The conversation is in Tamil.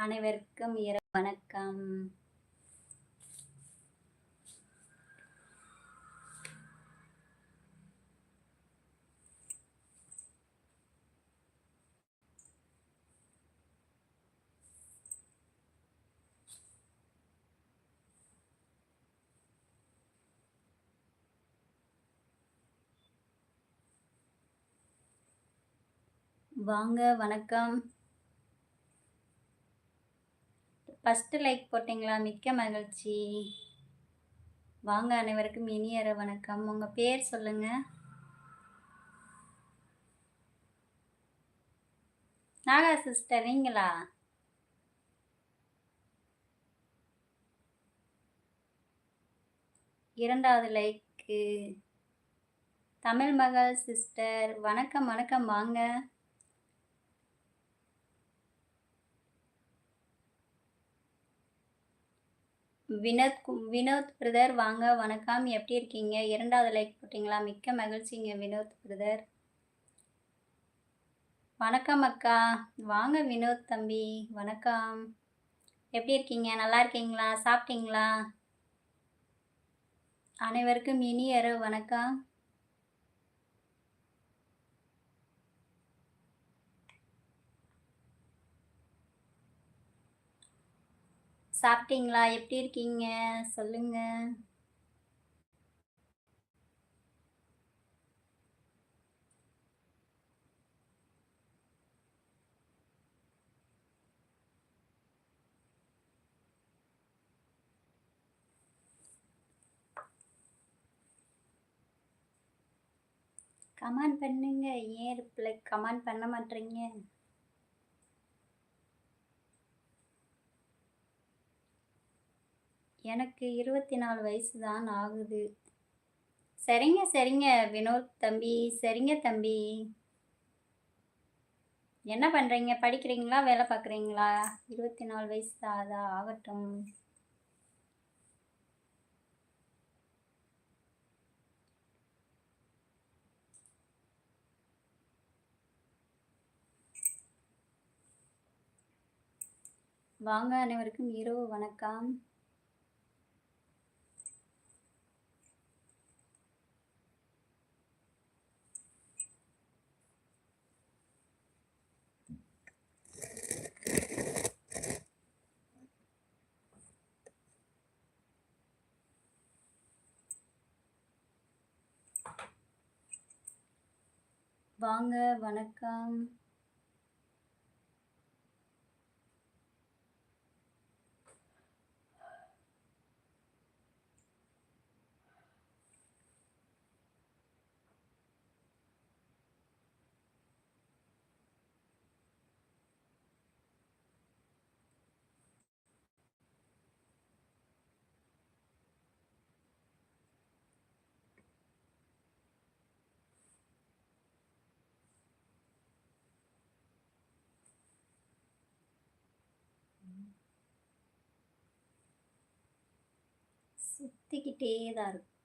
அனைவருக்கும் இரவு வணக்கம். வாங்க வணக்கம். ஃபஸ்ட்டு லைக் போட்டிங்களா? மிக்க மகிழ்ச்சி. வாங்க அனைவருக்கும் இனியர வணக்கம். உங்கள் பேர் சொல்லுங்கள் நாகா சிஸ்டர் நீங்களா? இரண்டாவது லைக்கு தமிழ் மகள் சிஸ்டர் வணக்கம் வணக்கம். வாங்க. வினோத் வினோத் பிரதர் வாங்க வணக்கம். எப்படி இருக்கீங்க? இரண்டாவது லைக் போட்டிங்களா? மிக்க மகிழ்ச்சிங்க வினோத் பிரதர். வணக்கம் அக்கா. வாங்க வினோத் தம்பி. வணக்கம். எப்படி இருக்கீங்க? நல்லா இருக்கீங்களா? சாப்பிட்டீங்களா? அனைவருக்கும் இனிய வணக்கம். சாப்பிட்டீங்களா? எப்படி இருக்கீங்க? சொல்லுங்க. கமெண்ட் பண்ணுங்க. ஏன் ரிப்ளை கமெண்ட் பண்ண மாட்டேறீங்க எனக்கு இருபத்தி நாலு வயசு தான் ஆகுது. சரிங்க சரிங்க வினோத் தம்பி சரிங்க தம்பி. என்ன பண்ணுறீங்க படிக்கிறீங்களா? வேலை பார்க்குறீங்களா? இருபத்தி நாலு வயசு தான் அதா ஆகட்டும். வாங்க அனைவருக்கும் இரவு வணக்கம். வாங்க வணக்கம். சுற்றிக்கிட்டே தான் இருக்கும்